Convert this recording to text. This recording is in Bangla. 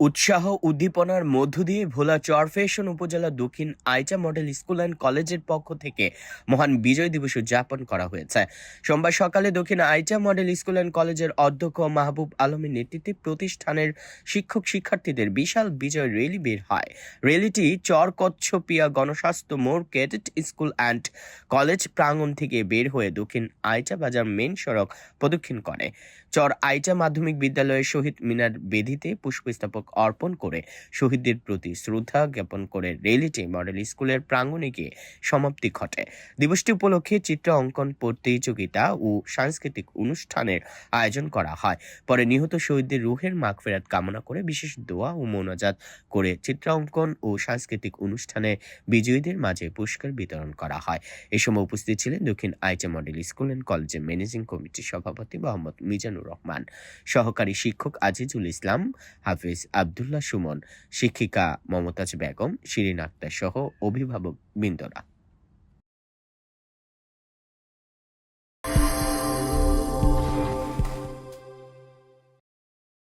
উৎসাহ উদ্দীপনার মধ্য দিয়ে ভোলা চরফেশন উপজেলা দক্ষিণ আইটা মডেল স্কুল অ্যান্ড কলেজের পক্ষ থেকে মহান বিজয় দিবস উদযাপন করা হয়েছে। সোমবার সকালে দক্ষিণ আইটা মডেল স্কুল অ্যান্ড কলেজের অধ্যক্ষ মাহবুব আলমের নেতৃত্বে প্রতিষ্ঠানের শিক্ষক শিক্ষার্থীদের বিশাল বিজয় র্যালি বের হয়। র্যালিটি চর কচ্ছপিয়া গণস্বাস্থ্য মোড় ক্যাডেট স্কুল অ্যান্ড কলেজ প্রাঙ্গণ থেকে বের হয়ে দক্ষিণ আইটা বাজার মেন সড়ক প্রদক্ষিণ করে। চর আইটা মাধ্যমিক বিদ্যালয়ের শহীদ মিনার বেদিতে পুষ্পস্তবক অর্পণ করে শহীদদের প্রতি শ্রদ্ধা জ্ঞাপন করে রেলিটি মডেল স্কুলের প্রাঙ্গণে গিয়ে সমাপ্তি ঘটে। দিবসটি উপলক্ষে চিত্র অঙ্কন প্রতিযোগিতা ও সাংস্কৃতিক অনুষ্ঠানের আয়োজন করা হয়। পরে নিহত শহীদদের রুহের মাগফেরাত কামনা করে বিশেষ দোয়া ও মোনাজাত করে চিত্রাঙ্কন ও সাংস্কৃতিক অনুষ্ঠানে বিজয়ীদের মাঝে পুরস্কার বিতরণ করা হয়। এ সময় উপস্থিত ছিলেন দক্ষিণ আইটি মডেল স্কুল অ্যান্ড কলেজের ম্যানেজিং কমিটির সভাপতি মোহাম্মদ মিজানুর রহমান। সহকারী শিক্ষক আজিজুল ইসলাম, হাফিজ আবদুল্লাহ সুমন শিক্ষিকা মমতাজ বেগম শিরিন আক্তার সহ অভিভাবক বৃন্দরা।